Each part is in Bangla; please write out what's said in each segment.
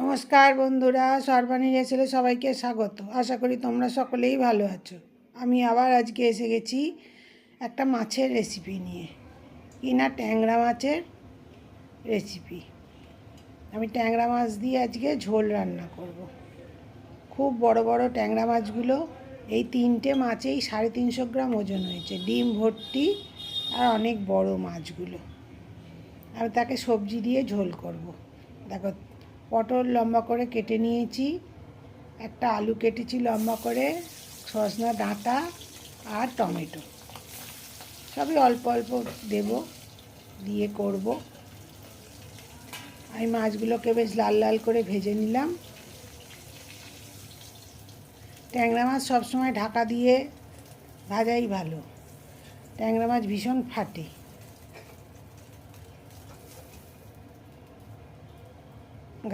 নমস্কার বন্ধুরা, সর্বাণী রেসেলে সবাইকে স্বাগত। আশা করি তোমরা সকলেই ভালো আছো। আমি আবার আজকে এসে গেছি একটা মাছের রেসিপি নিয়ে। কিনা ট্যাংরা মাছের রেসিপি আমি ট্যাংরা মাছ দিয়ে আজকে ঝোল রান্না করব। খুব বড় বড় ট্যাংরা মাছগুলো, এই তিনটে মাছেই সাড়ে তিনশো গ্রাম ওজন হয়েছে, ডিম ভর্তি আর অনেক বড় মাছগুলো। আমি তাকে সবজি দিয়ে ঝোল করব। দেখো পটল লম্বা করে কেটে নিয়েছি। একটা আলু কেটেছি লম্বা করে, সজনা ডাঁটা আর টমেটো। সবই অল্প অল্প দেব, দিয়ে করব। আমি মাছগুলোকে বেশ লাল লাল করে ভেজে নিলাম। ট্যাংরা মাছ সবসময় ঢাকা দিয়ে ভাজাই ভালো। ট্যাংরা মাছ ভীষণ ফাটে।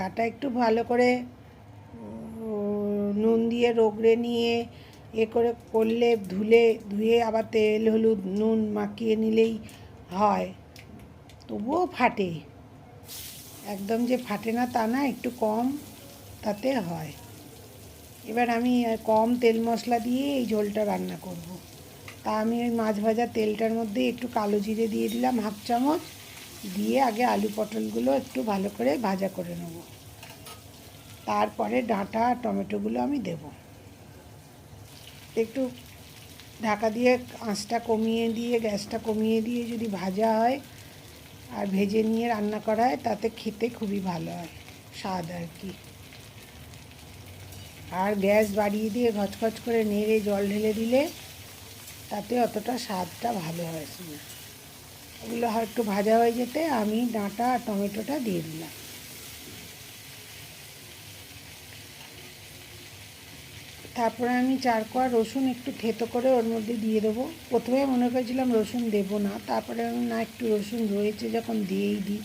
গাটা একটু ভালো করে নুন দিয়ে রগড়ে নিয়ে, এ করে করলে ধুলে, ধুয়ে আবার তেল, হলুদ, নুন মাখিয়ে নিলেই হয়। তবুও ফাটে। একদম যে ফাটে না তা না, একটু কম তাতে হয়। এবার আমি কম তেল মশলা দিয়ে এই ঝোলটা রান্না করব। তা আমি ওই মাছ ভাজা তেলটার মধ্যে একটু কালো জিরে দিয়ে দিলাম, হাফ চামচ। দিয়ে আগে আলু পটলগুলো একটু ভালো করে ভাজা করে নেব। তারপরে ডাঁটা টমেটোগুলো আমি দেব। একটু ঢাকা দিয়ে আঁচটা কমিয়ে দিয়ে, গ্যাসটা কমিয়ে দিয়ে যদি ভাজা হয় আর ভেজে নিয়ে রান্না করা হয়, তাতে খেতে খুবই ভালো হয়, স্বাদ আর কি। আর গ্যাস বাড়িয়ে দিয়ে ঘচঘচ করে নেড়ে জল ঢেলে দিলে তাতে অতটা স্বাদটা ভালো হয় না। ওগুলো একটু ভাজা হয়ে যেতে আমি ডাঁটা আর টমেটোটা দিয়ে দিলাম। তারপরে আমি চার কোয়া রসুন একটু থেতো করে ওর মধ্যে দিয়ে দেবো। প্রথমে মনে করেছিলাম রসুন দেবো না, তারপরে আমি না একটু রসুন রয়েছে যখন দিয়েই দিই,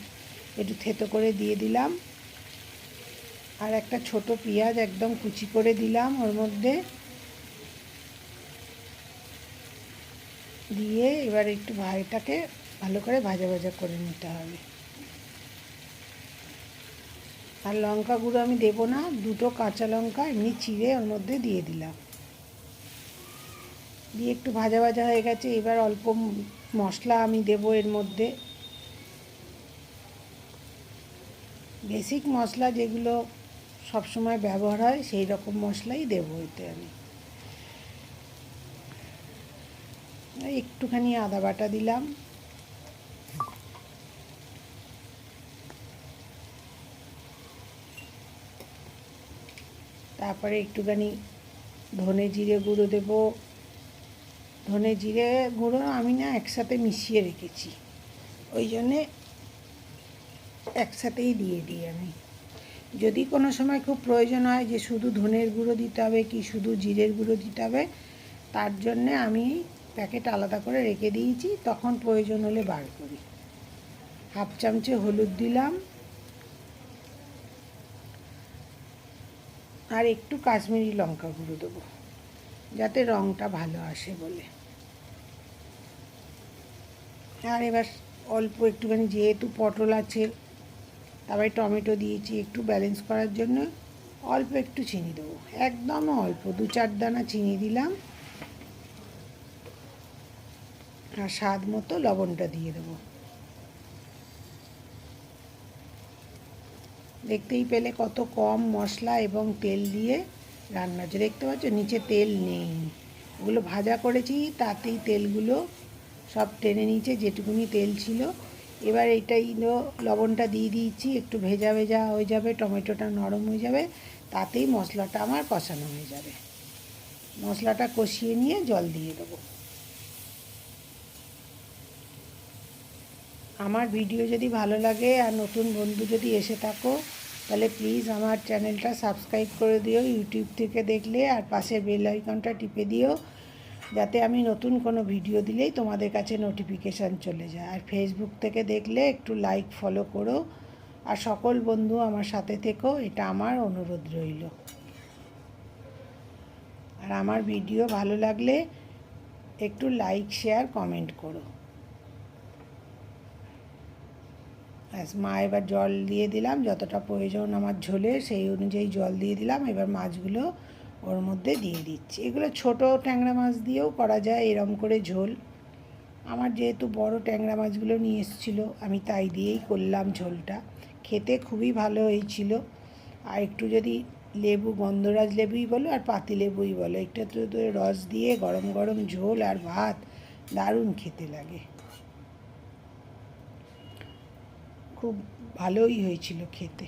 একটু থেতো করে দিয়ে দিলাম। আর একটা ছোট পেঁয়াজ একদম কুচি করে দিলাম ওর মধ্যে। দিয়ে এবার একটু ভাইটাকে ভালো করে ভাজা ভাজা করে নিতে হবে। আর লঙ্কা গুঁড়ো আমি দেবো না, দুটো কাঁচা লঙ্কা এমনি চিড়ে ওর মধ্যে দিয়ে দিলাম। দিয়ে একটু ভাজা ভাজা হয়ে গেছে, এবার অল্প মশলা আমি দেব এর মধ্যে। বেসিক মশলা যেগুলো সবসময় ব্যবহার হয়, সেই রকম মশলাই দেবো এতে আমি। একটুখানি আদা বাটা দিলাম। তারপরে একটুখানি ধনে জিরে গুঁড়ো দেব। ধনে জিরে গুঁড়ো আমি না একসাথে মিশিয়ে রেখেছি। ওই জন্যে একসাথেই দিয়ে দিই আমি। যদি কোনো সময় খুব প্রয়োজন হয় যে শুধু ধনের গুঁড়ো দিতে হবে কি শুধু জিরের গুঁড়ো দিতে হবে, তার জন্যে আমি প্যাকেট আলাদা করে রেখে দিয়েছি। তখন প্রয়োজন হলে বার করি। হাফ চামচে হলুদ দিলাম। আর একটু কাশ্মীরি লঙ্কা গুঁড়ো দেবো, যাতে রঙটা ভালো আসে বলে। আর এবার অল্প একটুখানি যেহেতু পটল আছে, তারপরে টমেটো দিয়েছি একটু ব্যালেন্স করার জন্য, অল্প একটু চিনি দেবো। একদম অল্প, দু চার দানা চিনি দিলাম। আর স্বাদ মতো লবণটা দিয়ে দেবো। দেখতেই পেলে কত কম মশলা এবং তেল দিয়ে রান্না হচ্ছে। দেখতে পাচ্ছ, নিচে তেল নেই। ওগুলো ভাজা করেছি, তাতেই তেলগুলো সব টেনে নিচে যেটুকুনি তেল ছিল। এবার এটাই লবণটা দিয়ে দিয়েছি, একটু ভেজা ভেজা হয়ে যাবে, টমেটোটা নরম হয়ে যাবে, তাতেই মশলাটা আমার কষানো হয়ে যাবে। মশলাটা কষিয়ে নিয়ে জল দিয়ে দেবো। আমার ভিডিও যদি ভালো লাগে আর নতুন বন্ধু যদি এসে থাকো তাহলে প্লিজ আমার চ্যানেলটা সাবস্ক্রাইব করে দিও ইউটিউব থেকে দেখলে আর পাশে বেল আইকনটা টিপে দিও, যাতে আমি নতুন কোনো ভিডিও দিলেই তোমাদের কাছে নোটিফিকেশান চলে যায়। আর ফেসবুক থেকে দেখলে একটু লাইক ফলো করো, আর সকল বন্ধু আমার সাথে থেকো, এটা আমার অনুরোধ রইল। আর আমার ভিডিও ভালো লাগলে একটু লাইক শেয়ার কমেন্ট করো। ব্যাস, মা এবার জল দিয়ে দিলাম, যতটা প্রয়োজন আমার ঝোলে সেই অনুযায়ী জল দিয়ে দিলাম, এবার মাছগুলো ওর মধ্যে দিয়ে দিচ্ছি। এগুলো ছোট ট্যাংরা মাছ দিয়েও করা যায়, এরম করে ঝোল। আমার যেহেতু বড় ট্যাংরা মাছগুলো নিয়ে এসেছিল, আমি তাই দিয়েই করলাম ঝোলটা। খেতে খুবই ভালো হয়েছিল। আর একটু যদি লেবু, গন্ধরাজ লেবুই বলো আর পাতি লেবুই বলো, একটু তো রস দিয়ে গরম গরম ঝোল আর ভাত, দারুণ খেতে লাগে। খুব ভালোই হয়েছিল খেতে।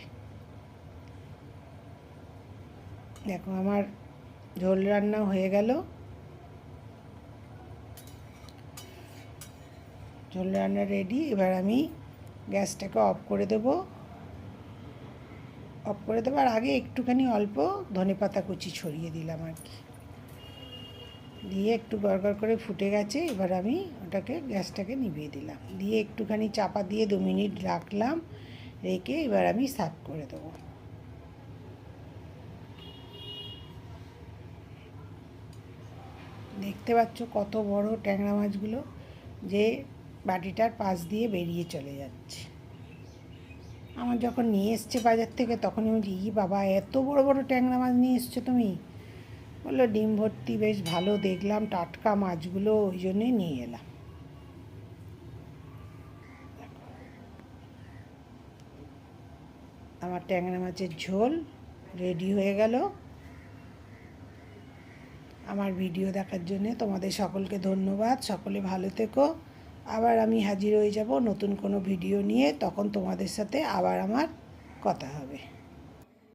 দেখো আমার ঝোল রান্না হয়ে গেল। ঝোল রান্না রেডি এবার আমি গ্যাসটাকে অফ করে দেব। অফ করে দেবার আগে একটুখানি অল্প ধনে পাতা কুচি ছড়িয়ে দিলাম আর কি। দিয়ে একটু গড়গড় করে ফুটে গেছে, এবার আমি ওটাকে, গ্যাসটাকে নিভিয়ে দিলাম। দিয়ে একটুখানি চাপা দিয়ে দু মিনিট রাখলাম, রেখে এবার আমি সার্ভ করে দেবো। দেখতে পাচ্ছ কত বড় ট্যাংরা মাছগুলো, যে বাটিটার পাশ দিয়ে বেরিয়ে চলে যাচ্ছে। আমার যখন নিয়ে এসছে বাজার থেকে, তখন আমি ই বাবা, এত বড় বড় ট্যাংরা মাছ নিয়ে এসছো তুমি? বলল, ডিম ভর্তি বেশ ভালো, দেখলাম টাটকা মাছগুলো, ওই জন্যই নিয়ে এলাম। আমার ট্যাংরা মাছের ঝোল রেডি হয়ে গেল। আমার ভিডিও দেখার জন্যে তোমাদের সকলকে ধন্যবাদ। সকলে ভালো থেকো। আবার আমি হাজির হয়ে যাব নতুন কোনো ভিডিও নিয়ে। তখন তোমাদের সাথে আবার আমার কথা হবে।